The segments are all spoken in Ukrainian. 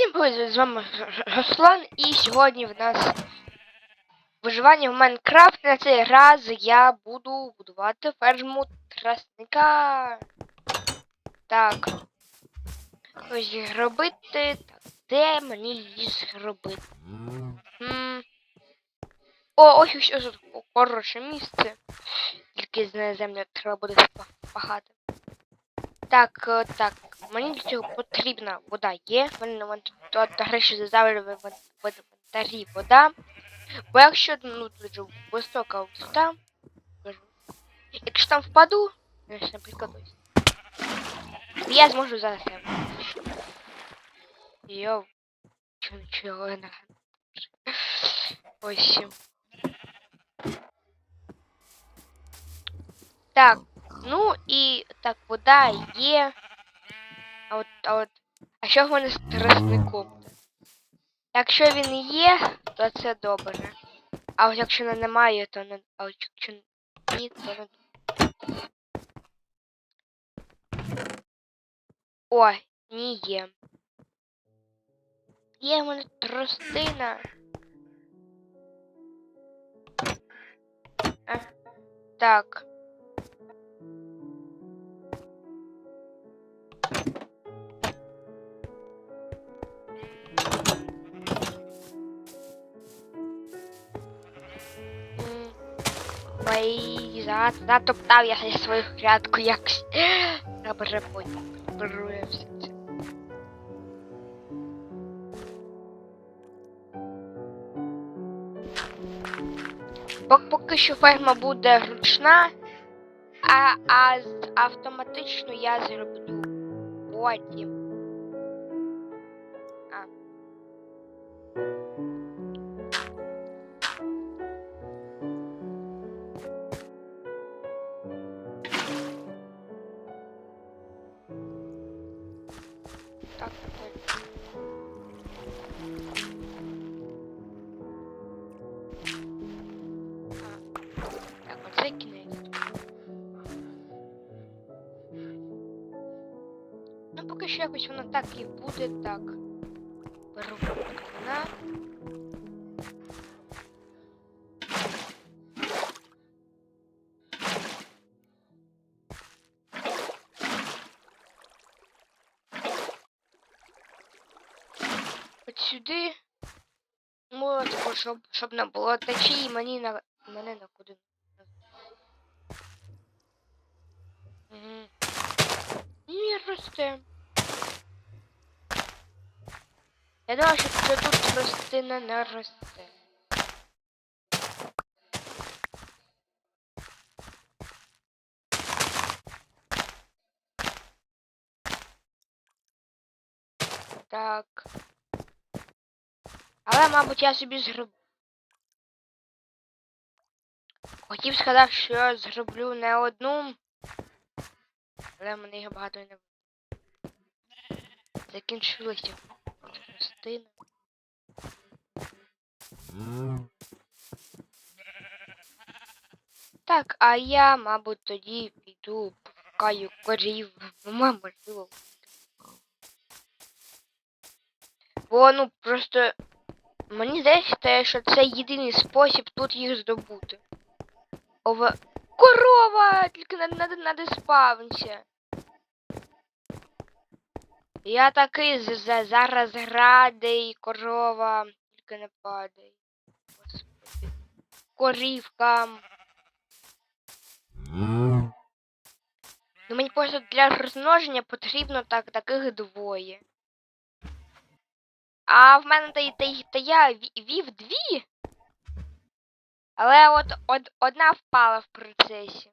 Всім привіт, з вами Руслан, і сьогодні в нас виживання в Майнкрафт. На цей раз я буду будувати ферму трасника. Так. Ось зробити. Так, де мені її зробити? Хм. О, ось ось ось хороше місце. Тільки з землю треба буде пахати. Так, е, так. Мені для цього потрібна вода є. В мене вон тут до речі зазавлю в інвентарі вода. Бо якщо ну дуже висока висота, кажу, якщо там впаду, ось, наприклад, ось. Я зможу зараз. Йоу. Чого чого не Ось. Так, ну і так, вода є. А от, а от. А що в мене з тростником? Якщо він є, то це добре. А от якщо не- немає, то не. А от якщо ні, то не. Ой, ні є. Є в мене тростина. А, так. Ой, за- я зі свою грядку якось. Добре, потім беру я все це. Поки що ферма буде ручна, а, а автоматично я зроблю потім. Так, оце кінець. Ну, поки що якось воно так і буде так. От, щоб, щоб не було течії, мені на мене на куди. Угу. Ні, росте. Я думав, що це тут рослина не росте. Так. Але, мабуть, я собі зроблю. Хотів сказати, що я зроблю не одну. Але в мене їх багато не буде. Закінчилися частини. Так, а я, мабуть, тоді піду пошукаю корів. Ну, можливо. Бо, ну, просто мені здається, що це єдиний спосіб тут їх здобути. Ова... Корова! Тільки надо, надо, надо спавнися. Я такий з- за- зараз радий, корова, тільки не падай. Господи. Корівкам. Ну мені просто для розмноження потрібно так таких двоє. А в мене та, та, та я ві- вів дві. Але от, од одна впала в процесі.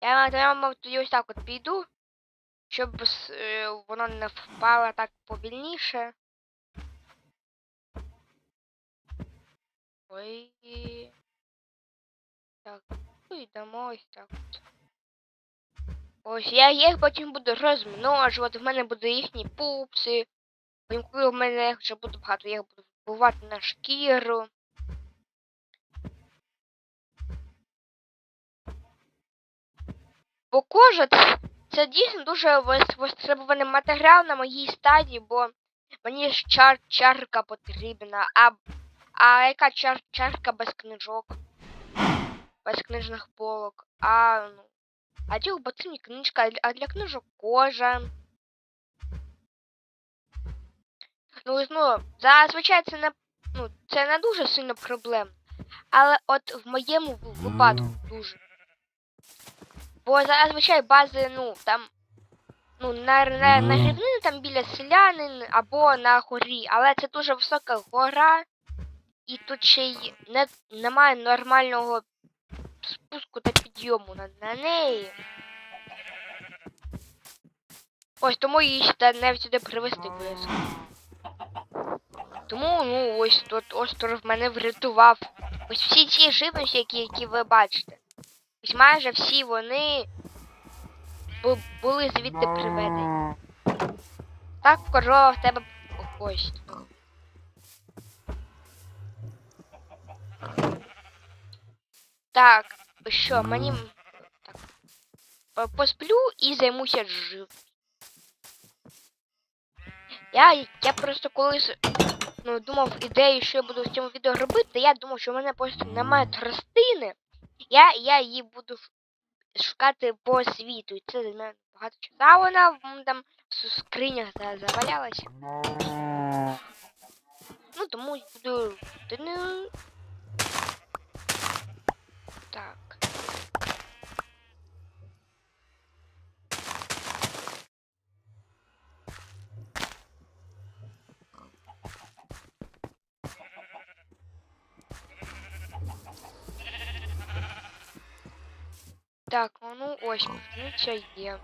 Я, я мабуть, тоді ось так от піду, щоб е, воно не впало так повільніше. Ой. Так, йдемо ось так от. Ось я їх потім буду розмножувати, в мене будуть їхні пупси. Потім, коли в мене їх вже буде багато, я їх буду вбивати на шкіру. Бо кожа це дійсно дуже востребований матеріал на моїй стадії, бо мені ж чар чарка потрібна, а, а яка чар чарка без книжок? Без книжних полок. А, ну, а ті ботині книжка, а для- книжок кожа. Ну, ну, зазвичай це не, ну, це не дуже сильно проблем. Але от в моєму випадку дуже. Бо зазвичай бази, ну, там, ну, на, на, на рівнині там біля селянин або на горі, але це дуже висока гора, і тут ще й не, немає нормального спуску та підйому на, неї. Ось тому її ще навіть сюди привезти близько. Тому, ну, ось тут остров мене врятував. Ось всі ці живності, які, які ви бачите. Ось майже всі вони були звідти приведені. Так, корова в тебе ось. Так, що, мені так. Посплю і займуся жив. Я, я просто колись ну, думав ідею, що я буду в цьому відео робити, я думав, що в мене просто немає тростини. Я, я її буду шукати по світу. І це займе багато часу. А вона там в скринях за- завалялась. Ну, тому я буду. Тини. Так. Так, а ну ось, пшениця є.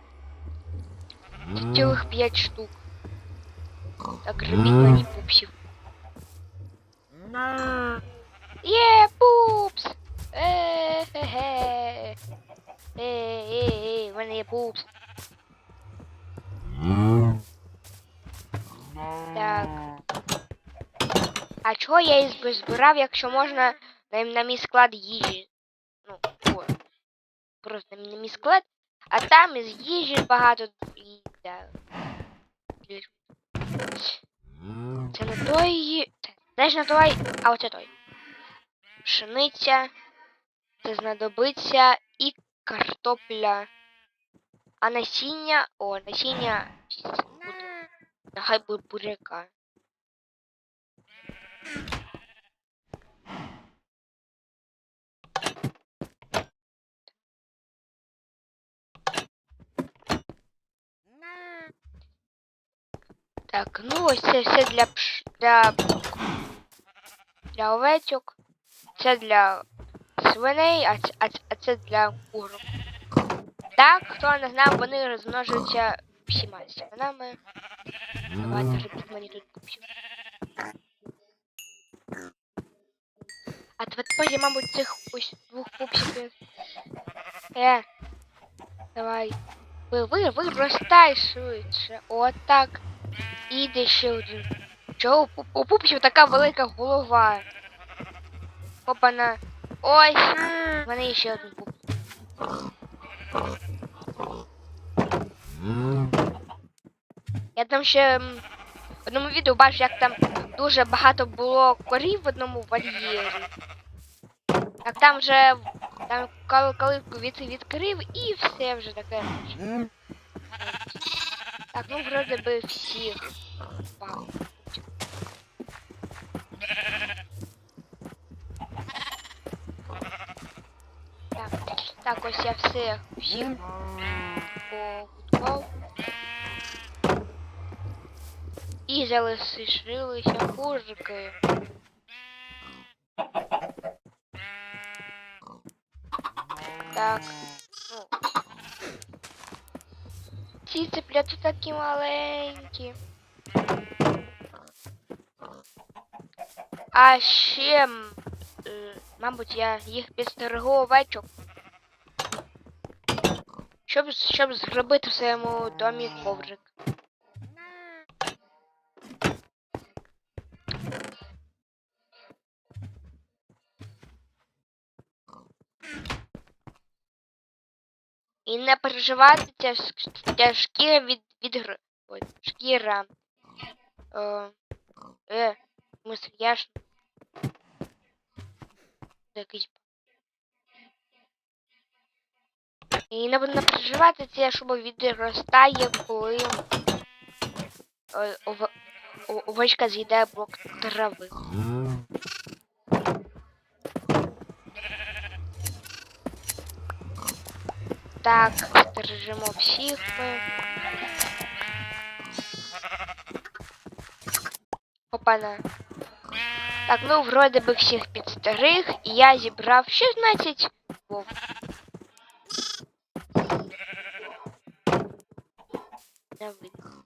Цілих 5 штук. Так, робіть мені пупсів. Є, пупс! Е-хе-хе. Е-е-е, в мене є пупс. Так. А чого я їх збирав, якщо можна на, на мій склад їжі? Ну, о, просто на мій склад, а там із їжі багато і да. Це не той. Теж не той, а оце той. Пшениця. Знадобиться і картопля. А насіння. О, насіння. Нехай буде буряка. Так, ну ось це все для пш... для... для овечок. Це для свиней, а а а це для курок. Так, хто не знав, вони розмножуються всіма семенами. Давайте робіть мені тут пупсів. А тепер мабуть, цих ось двох пупсиків. Е, давай. Ви, ви, виростай швидше. Отак. І йде ще один. Чого у, пуп- у пупсів така велика голова? Опана. Ось. В мене ще один пуп. Я там ще в одному відео бачив, як там дуже багато було корів в одному вольєрі. Так там вже там калитку від, відкрив і все вже таке. Так, ну вроде би всіх. Вау. Так, так, ось я все всіх погудував. І залишилися курки. Так, ну. Ці цыплята такі маленькі. А ще, е, мабуть, я їх підстерегу овечок. Щоб, щоб зробити в своєму домі коврик. І не переживати, ця, ж- ця шкіра від, від. Ой, шкіра. Е, е, мисль. Якийсь. І не, не переживати, ця шуба відростає, коли е, ов, овечка з'їдає блок трави. Так, стережемо всіх ми. Опана. Так, ну вроде би всіх підстеріг, і я зібрав 16 вов. Не видно.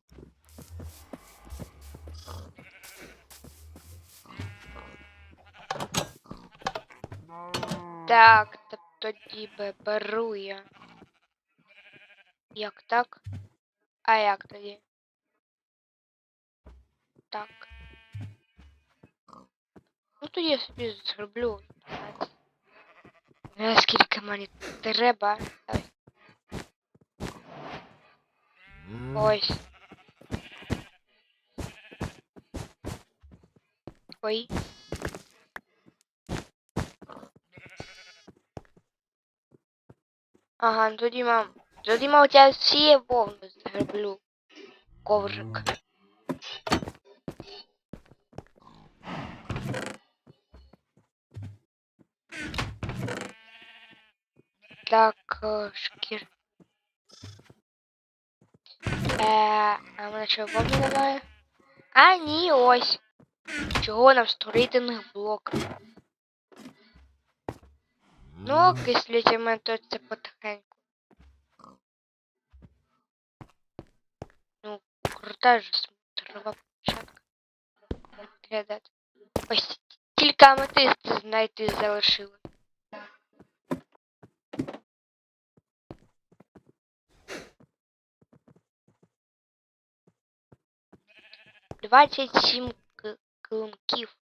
Так, то тоді беру я. Як так? А як тоді? Так. Ну то я собі зроблю. 15. Е, мені треба. Ось. Ой. Ага, ну тоді мам. Тоді мав я всі вовни зроблю. Коврик. Так, е, шкір. Е, а мене що вовни немає? А, ні, ось. Чого нам строїтельних блоків? Ну, якщо мене то це потихеньку. Ну, крута ж трава початка. Виглядати. Ось тільки аметисти знайти залишили. Двадцять сім к- клинків.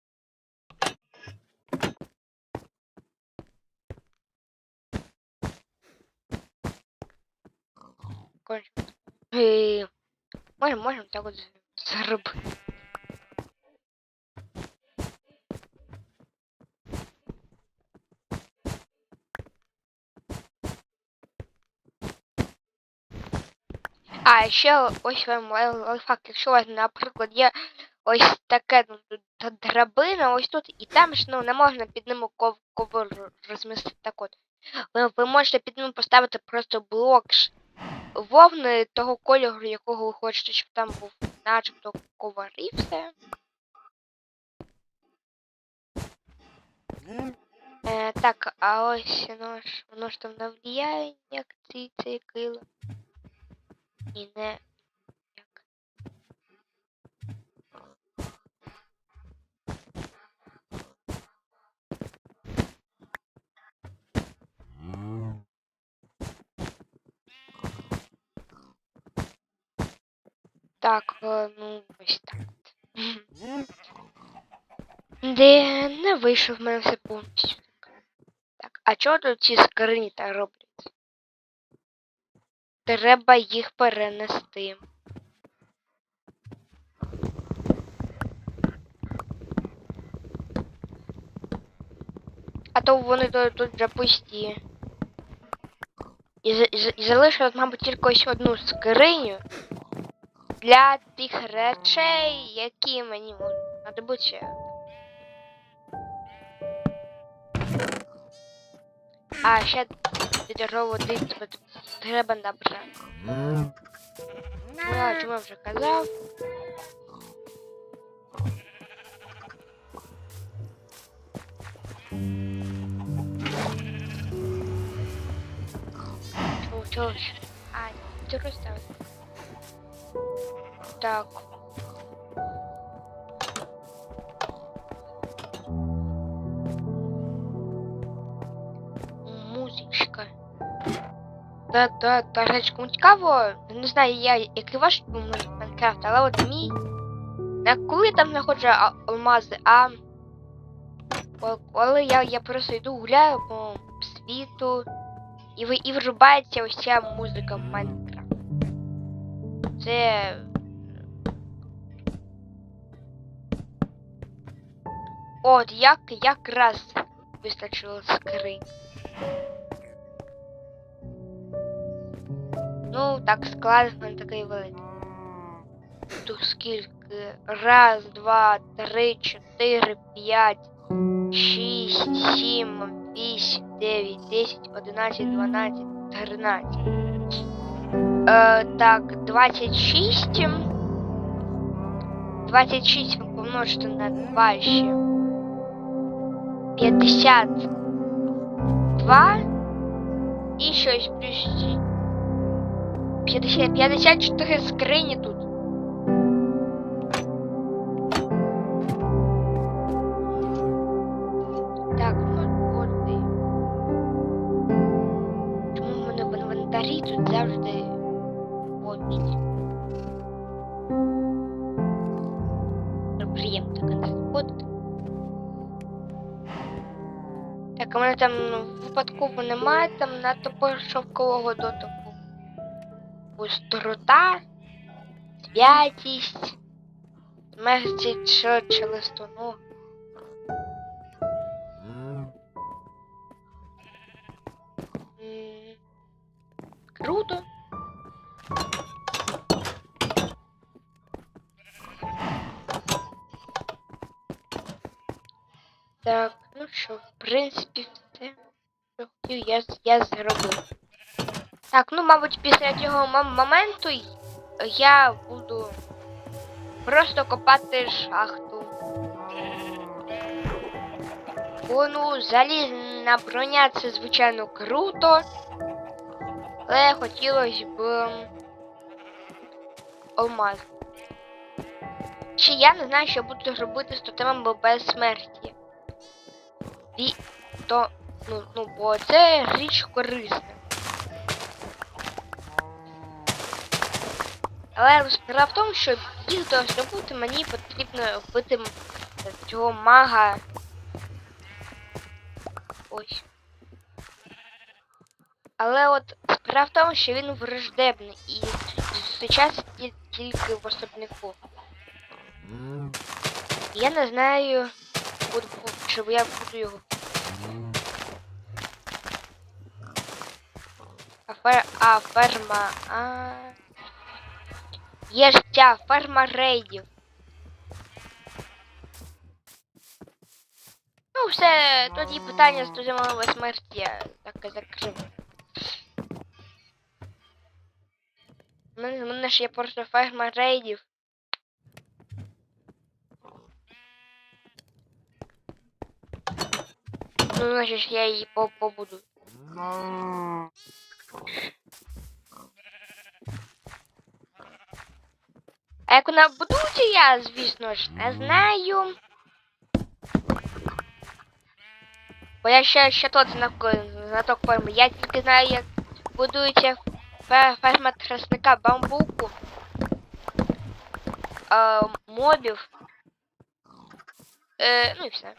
Кончимо. Е, Можемо, можемо так от зробити. А ще ось вам лай- лайфхак, якщо у вас, наприклад, є ось таке ну, драбина, ось тут, і там ж ну, не можна під ним ков ковер розмістити так от. Ви, ви можете під ним просто блок вовни того кольору, якого ви хочете, щоб там був начебто ковер і все. Е, так, а ось воно ж, воно ж там не влияє, як ці цей кило. І не Так, е, ну ось так. Де не вийшов в мене все повністю. Так, а чого тут ці скрині так роблять? Треба їх перенести. А то вони тут, вже пусті. І, і, і залишилось, мабуть, тільки ось одну скриню для тих речей, які мені знадобитися. А ще відро води треба набрати. Я чому вже казав. Чого, чого? А, розставив. Так. Музичка. Да, да, до речі, кому не знаю, я, який ваш Майнкрафт, але от мій. Не коли там знаходжу алмази, а коли я, я просто йду гуляю по світу І, ви, і врубається ось ця музика в Майнкрафт. Це. От, як якраз вистачило скринь. Ну, так складно не такий великий. Тут скільки? Раз, два, три, чотири, п'ять, шість, сім, вісім, дев'ять, десять, одинадцять, дванадцять, тринадцять. Е, так, 26. 26 помножити на 2 ще. 52. І щось плюс 50, 54 скрині тут. Так, ну от. Чому в мене в інвентарі тут завжди у мене там ну, випадково немає там надто пошовкового дотику. Гострота, святість, мерці чи, чи листону. Так, ну що, в принципі, все, що хотів, я, я зробив. Так, ну, мабуть, після цього моменту я буду просто копати шахту. Бо, ну, залізна броня це, звичайно, круто. Але хотілося б алмаз. Чи я не знаю, що буду робити з тотемом безсмерті. І то, ну, ну, бо це річ корисна. Але справа в тому, щоб їх доздобути, мені потрібно вбити цього мага. Ось. Але от справа в тому, що він враждебний і зустрічається ті- тільки в особняку. Я не знаю, буду, чи я буду його. А, фер... а ферма. А... Є ж ферма рейдів. Ну, все, тоді питання туземової смерті я так закрив. У мене ж є просто ферма рейдів. Ну, значить, я її по побуду. А як вона будується, я, звісно ж, не знаю. Бо я ще, ще тот знак, знаток ферми. Я тільки знаю, як будується фе- ферма тростника бамбуку, е, мобів. Е, ну і все.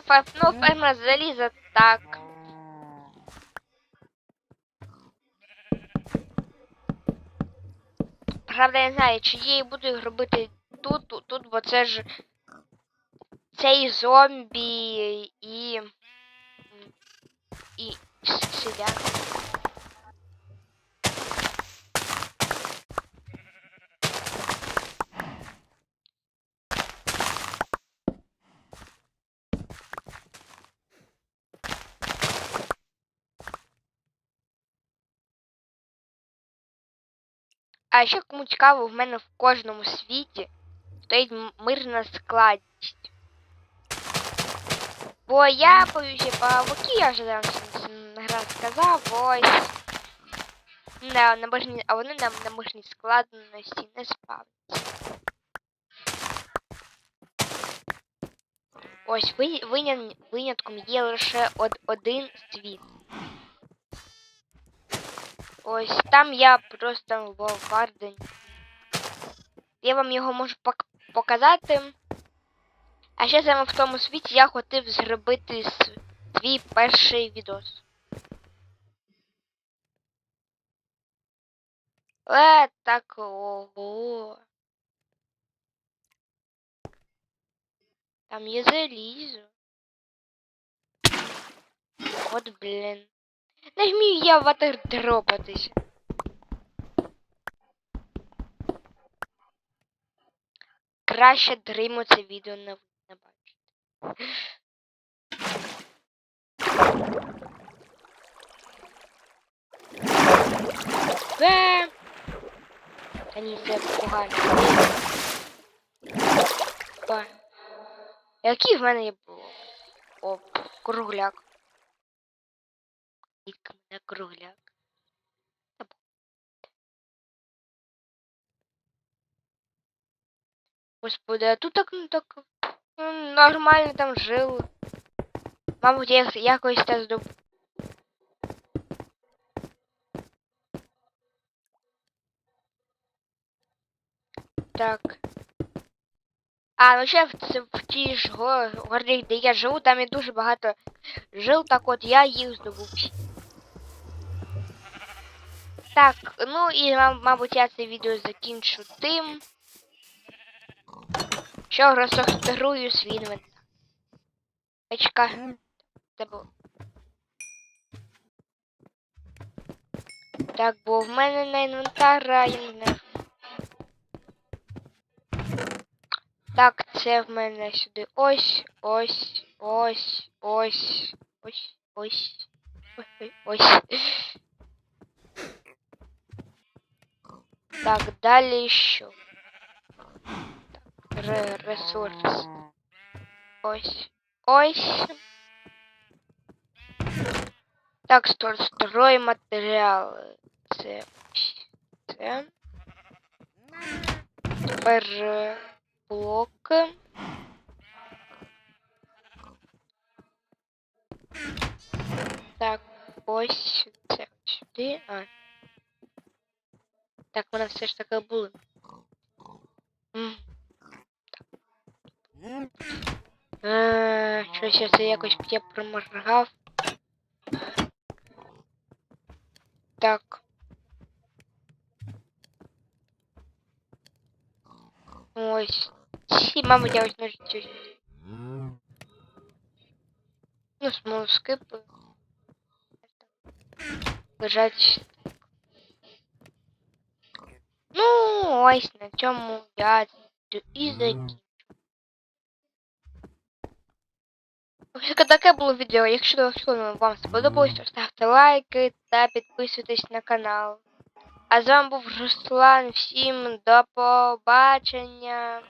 Фе- ну, ферма заліза так. Правда, я не знаю, чи я її буду робити тут, тут, тут, бо це ж цей зомбі і. і селян. А ще кому цікаво, в мене в кожному світі стоїть мирна складність. Бо я боюся павуки, я вже раз сказав, ось. На, на мирній, а вони нам на мирній складності не спавняться. Ось виня- винятком є лише од, один світ. Ось там я просто в Вардені. Я вам його можу пок- показати. А ще саме в тому світі я хотів зробити свій перший відос. Але так ого. Там є залізо. От блін. Не вмію я ватер дропатися. Краще дриму це відео не, не бачити. Бе! Та ні, це погано. Ба. Який в мене є було? О, кругляк. Дітка мене кругляк. Господи, а тут так, ну так ну, нормально там жили. Мабуть, я якось так здоб... Так. А, ну ще в, в тій ж горі, де я живу, там є дуже багато жил, так от я їх здобув. Так, ну і мабуть я це відео закінчу тим, що розсортирую свій інвентар. Очка. Це було. Так, бо в мене на інвентара, я не. Так, це в мене сюди ось, ось, ось, ось, ось, ось, ось, ось. Так, що? Так, ре- ресурс. Ось, ось. Так, строй матеріали. Це ось це. Тепер блоки. Так, ось це сюди. А. Так, вона все ж таки були. М. Е, Щось я це якось я проморгав. Так. Ось. Ці, мабуть, я ось ножиці. Ну, смолоскипи. Лежать. Ну, ось на цьому я і закінчу. Ось таке було відео. Якщо вам сподобалось, то ставте лайки та підписуйтесь на канал. А з вами був Руслан. Всім до побачення.